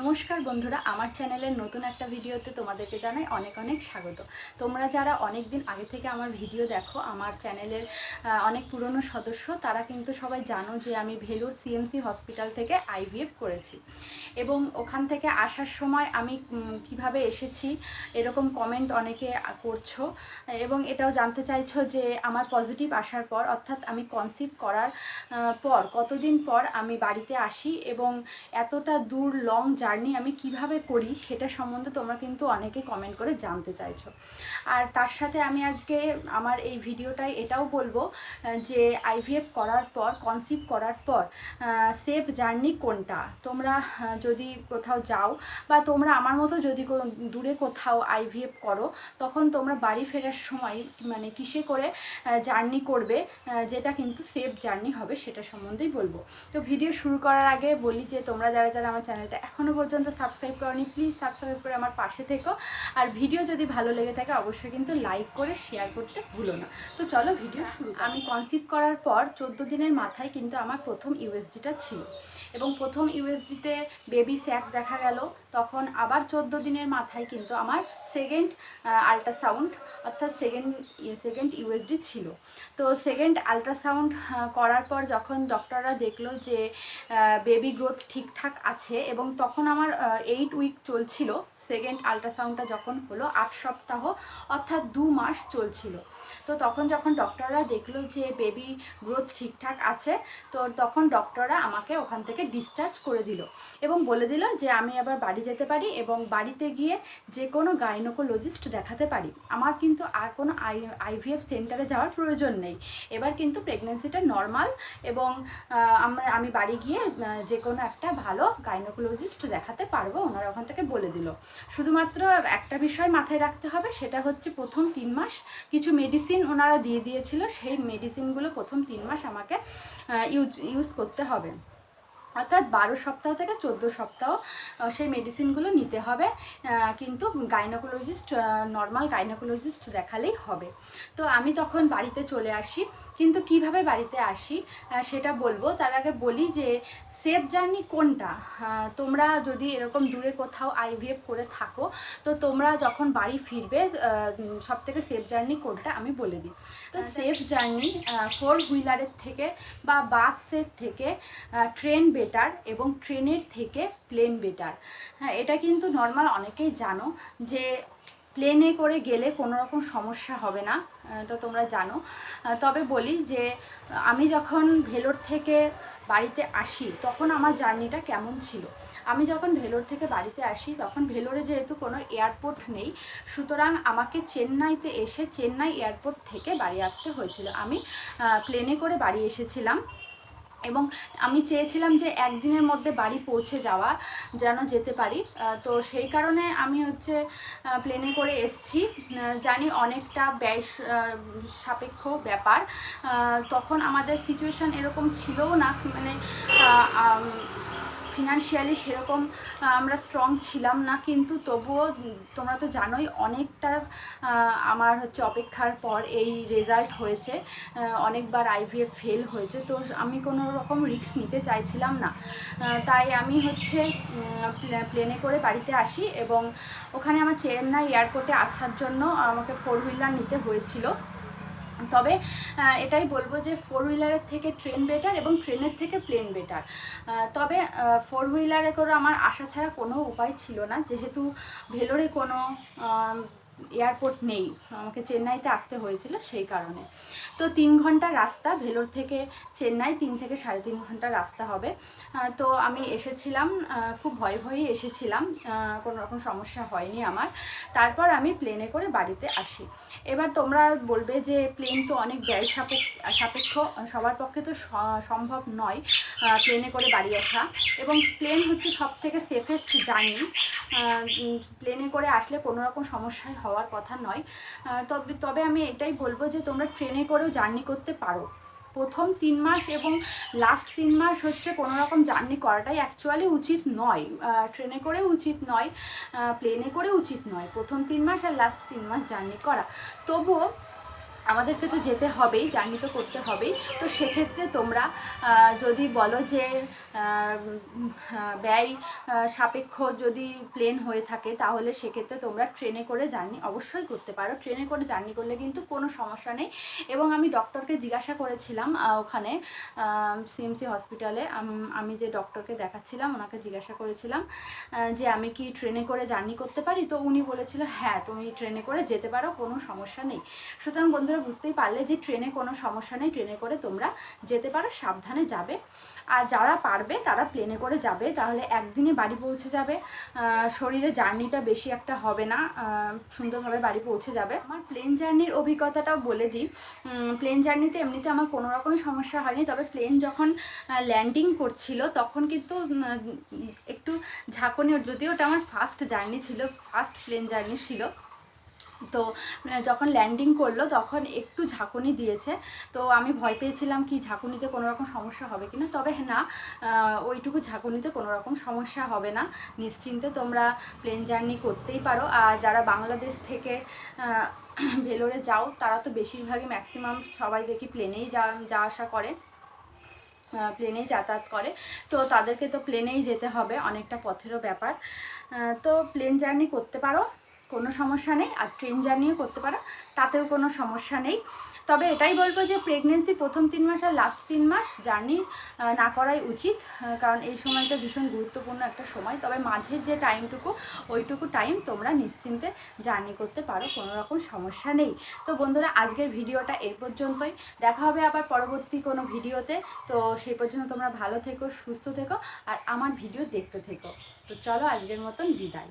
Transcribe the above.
নমস্কার বন্ধুরা, আমার চ্যানেলের নতুন একটা ভিডিওতে তোমাদেরকে জানাই অনেক অনেক স্বাগত। তোমরা যারা অনেক দিন আগে থেকে আমার ভিডিও দেখো, আমার চ্যানেলের অনেক পুরনো সদস্য, তারা কিন্তু সবাই জানো যে আমি ভেলুর সিএমসি হসপিটাল থেকে আইভিএফ করেছি। এবং ওখান থেকে আসার সময় আমি কীভাবে এসেছি, এরকম কমেন্ট অনেকে করছ। এবং এটাও জানতে চাইছো যে আমার পজিটিভ আসার পর, অর্থাৎ আমি কনসিভ করার পর, কতদিন পর আমি বাড়িতে আসি এবং এতটা দূর লং জার্নি আমি কীভাবে করি সেটা সম্বন্ধে তোমরা কিন্তু অনেকে কমেন্ট করে জানতে চাইছো। আর তার সাথে আমি আজকে আমার এই ভিডিওটায় এটাও বলব যে আইভিএফ করার পর কনসিভ করার পর সেফ জার্নি কোনটা? তোমরা যদি কোথাও যাও বা তোমরা আমার মতো যদি দূরে কোথাও আইভিএফ করো, তখন তোমরা বাড়ি ফেরার সময় মানে কিসে করে জার্নি করবে যেটা কিন্তু সেফ জার্নি হবে সেটা সম্বন্ধেই বলব। তো ভিডিও শুরু করার আগে বলি যে তোমরা যারা যারা আমার চ্যানেলটা এখনও পর্যন্ত সাবস্ক্রাইব করনি প্লিজ সাবস্ক্রাইব করে আমার পাশে থেকো। আর ভিডিও যদি ভালো লেগে থাকে, অবশ্যই কিন্তু লাইক করে শেয়ার করতে ভুলো না। তো চলো ভিডিও শুরু আমি কনসিভ করার পর চোদ্দ দিনের মাথায় কিন্তু আমার প্রথম ইউএসডিটা ছিল। এবং প্রথম ইউএসজিতে বেবি স্যাক দেখা গেল, তখন আবার চোদ্দ দিনের মাথায় কিন্তু আমার সেকেন্ড আল্ট্রাসাউন্ড অর্থাৎ সেকেন্ড সেকেন্ড ইউএসডি ছিল। তো সেকেন্ড আল্ট্রাসাউন্ড করার পর যখন ডক্টররা দেখল যে বেবি গ্রোথ ঠিকঠাক আছে এবং তখন আমার এইট উইক চলছিল সেকেন্ড আল্ট্রাসাউন্ডটা যখন হলো, আট সপ্তাহ, অর্থাৎ দু মাস চলছিল। তো তখন যখন ডক্টররা দেখল যে বেবি গ্রোথ ঠিকঠাক আছে, তো তখন ডক্টররা আমাকে ওখান থেকে ডিসচার্জ করে দিল এবং বলে দিল যে আমি আবার বাড়ি যেতে পারি এবং বাড়িতে গিয়ে যে কোনো গাইনোকোলজিস্ট দেখাতে পারি। আমার কিন্তু আর কোনো আই আইভিএফ সেন্টারে যাওয়ার প্রয়োজন নেই। এবার কিন্তু প্রেগনেন্সিটা নর্মাল এবং আমরা, আমি বাড়ি গিয়ে যে কোনো একটা ভালো গাইনোকোলজিস্ট দেখাতে পারব ওনারা ওখান থেকে বলে দিল। শুধুমাত্র একটা বিষয় মাথায় রাখতে হবে, সেটা হচ্ছে প্রথম তিন মাস কিছু মেডিসিন ওনারা দিয়ে দিয়েছিল, সেই মেডিসিনগুলো প্রথম তিন মাস আমাকে ইউজ ইউজ করতে হবে। অর্থাৎ বারো সপ্তাহ থেকে চোদ্দ সপ্তাহ সেই মেডিসিনগুলো নিতে হবে কিন্তু গাইনোকোলজিস্ট নর্মাল গাইনোকোলজিস্ট দেখালেই হবে। তো আমি তখন বাড়িতে চলে আসি। কিন্তু কীভাবে বাড়িতে আসি সেটা বলব। তার আগে বলি যে সেফ জার্নি কোনটা? তোমরা যদি এরকম দূরে কোথাও আইভিএফ করে থাকো তো তোমরা যখন বাড়ি ফিরবে সব থেকে সেফ জার্নি কোনটা আমি বলে দিই। তো সেফ জার্নি ফোর হুইলারের থেকে বা বাসের থেকে ট্রেন বেটার এবং ট্রেনের থেকে প্লেন বেটার হ্যাঁ এটা কিন্তু নর্মাল অনেকেই জানো যে প্লেনে করে গেলে কোনো রকম সমস্যা হবে না এটা তোমরা জানো। তবে বলি যে, আমি যখন ভেলোর থেকে বাড়িতে আসি, তখন আমার জার্নিটা কেমন ছিল? আমি যখন ভেলোর থেকে বাড়িতে আসি, তখন ভেলোরে যেহেতু কোনো এয়ারপোর্ট নেই, সুতরাং আমাকে চেন্নাইতে এসে চেন্নাই এয়ারপোর্ট থেকে বাড়ি আসতে হয়েছিল। আমি প্লেনে করে বাড়ি এসেছিলাম। এবং আমি চেয়েছিলাম যে একদিনের মধ্যে বাড়ি পৌঁছে যাওয়া, যেন যেতে পারি। তো সেই কারণে আমি হচ্ছে প্লেনে করে এসছি। জানি অনেকটা ব্যয় সাপেক্ষ ব্যাপার। তখন আমাদের সিচুয়েশান এরকম ছিলও না। মানে ফিনান্সিয়ালি সেরকম আমরা স্ট্রং ছিলাম না, কিন্তু তবুও তোমরা তো জানোই অনেকটা আমার হচ্ছে অপেক্ষার পর এই রেজাল্ট হয়েছে। অনেকবার আইভিএফ ফেল হয়েছে, তো আমি কোনো রকম রিস্ক নিতে চাইছিলাম না। তাই আমি হচ্ছে প্লেনে করে বাড়িতে আসি এবং ওখানে আমার চেন্নাই এয়ারপোর্টে আসার জন্য আমাকে ফোর হুইলার নিতে হয়েছিল। তবে এটাই বলব যে ফোর হুইলারের থেকে ট্রেন বেটার এবং ট্রেনের থেকে প্লেন বেটার তবে ফোর হুইলারে করে আমার আশা ছাড়া কোনো উপায় ছিল না। যেহেতু ভেলোরে কোনো এয়ারপোর্ট নেই। আমাকে চেন্নাইতে আসতে হয়েছিল সেই কারণে। তো তিন ঘণ্টা রাস্তা, ভেলোর থেকে চেন্নাই তিন থেকে সাড়ে তিন ঘণ্টা রাস্তা হবে। তো আমি এসেছিলাম খুব ভয়ে ভয়েই এসেছিলাম। কোনো রকম সমস্যা হয়নি আমার। তারপর আমি প্লেনে করে বাড়িতে আসি। এবার তোমরা বলবে যে প্লেন তো অনেক ব্যয় সাপেক্ষ সাপেক্ষ, সবার পক্ষে তো সম্ভব নয় প্লেনে করে বাড়ি আসা। এবং প্লেন হচ্ছে সব থেকে সেফেস্ট জার্নি প্লেনে করে আসলে কোনো রকম সমস্যায় হওয়ার কথা নয়। তবে তবে আমি এটাই বলব যে তোমরা ট্রেনে করেও জার্নি করতে পারো। প্রথম তিন মাস এবং লাস্ট তিন মাস হচ্ছে কোনো রকম জার্নি করাটাই অ্যাকচুয়ালি উচিত নয়। ট্রেনে করে উচিত নয় প্লেনে করে উচিত নয়। প্রথম তিন মাস আর লাস্ট তিন মাস জার্নি করা। তবুও আমাদেরকে তো যেতে হবেই, জার্নি তো করতে হবেই। তো সেক্ষেত্রে তোমরা যদি বলো যে ব্যয় সাপেক্ষ যদি প্লেন হয়ে থাকে, তাহলে সেক্ষেত্রে তোমরা ট্রেনে করে জার্নি অবশ্যই করতে পারো। ট্রেনে করে জার্নি করলে কিন্তু কোনো সমস্যা নেই। এবং আমি ডক্টরকে জিজ্ঞাসা করেছিলাম ওখানে সিএমসি হসপিটালে। আমি যে ডক্টরকে দেখাচ্ছিলাম, ওনাকে জিজ্ঞাসা করেছিলাম যে আমি কি ট্রেনে করে জার্নি করতে পারি? তো উনি বলেছিল হ্যাঁ তুমি ট্রেনে করে যেতে পারো, কোনো সমস্যা নেই। সুতরাং বন্ধুরা বুঝতেই পারলে যে ট্রেনে কোনো সমস্যা নেই ট্রেনে করে তোমরা যেতে পারো, সাবধানে যাবে। আর যারা পারবে, তারা প্লেনে করে যাবে, তাহলে একদিনে বাড়ি পৌঁছে যাবে। শরীরে জার্নিটা বেশি একটা হবে না সুন্দরভাবে বাড়ি পৌঁছে যাবে। আমার প্লেন জার্নির অভিজ্ঞতাটাও বলে দিই। প্লেন জার্নিতে এমনিতে আমার কোনো রকম সমস্যা হয়নি, তবে প্লেন যখন ল্যান্ডিং করছিল, তখন কিন্তু একটু ঝাঁকুনি যদিও ওটা আমার ফার্স্ট জার্নি ছিল ফার্স্ট প্লেন জার্নি ছিল। তো যখন ল্যান্ডিং করল তখন একটু ঝাঁকুনি দিয়েছে। তো আমি ভয় পেয়েছিলাম কি ঝাঁকুনিতে কোনো রকম সমস্যা হবে কি না তবে না ওইটুকু ঝাঁকুনিতে কোনো রকম সমস্যা হবে না। নিশ্চিন্তে তোমরা প্লেন জার্নি করতেই পারো। আর যারা বাংলাদেশ থেকে ভেলোরে যাও, তারা তো বেশিরভাগই ম্যাক্সিমাম সবাই দেখি প্লেনেই যা যা আসা করে প্লেনেই যাতায়াত করে। তো তাদেরকে তো প্লেনেই যেতে হবে, অনেকটা পথেরও ব্যাপার। তো প্লেন জার্নি করতে পারো। কোনো সমস্যা নেই আর ট্রেন জার্নিও করতে পারো, তাতেও কোনো সমস্যা নেই। তবে এটাই বলব যে প্রেগনেন্সি প্রথম তিন মাস আর লাস্ট তিন মাস জার্নি না করাই উচিত কারণ এই সময়টা ভীষণ গুরুত্বপূর্ণ একটা সময়। তবে মাঝের যে টাইমটুকু, ওইটুকু টাইম তোমরা নিশ্চিন্তে জার্নি করতে পারো, কোনো রকম সমস্যা নেই। তো বন্ধুরা, আজকের ভিডিওটা এই পর্যন্তই। দেখা হবে আবার পরবর্তী কোনো ভিডিওতে। তো সেই পর্যন্ত তোমরা ভালো থেকো, সুস্থ থেকো, আর আমার ভিডিও দেখতে থেকো। তো চলো আজকের মতন বিদায়।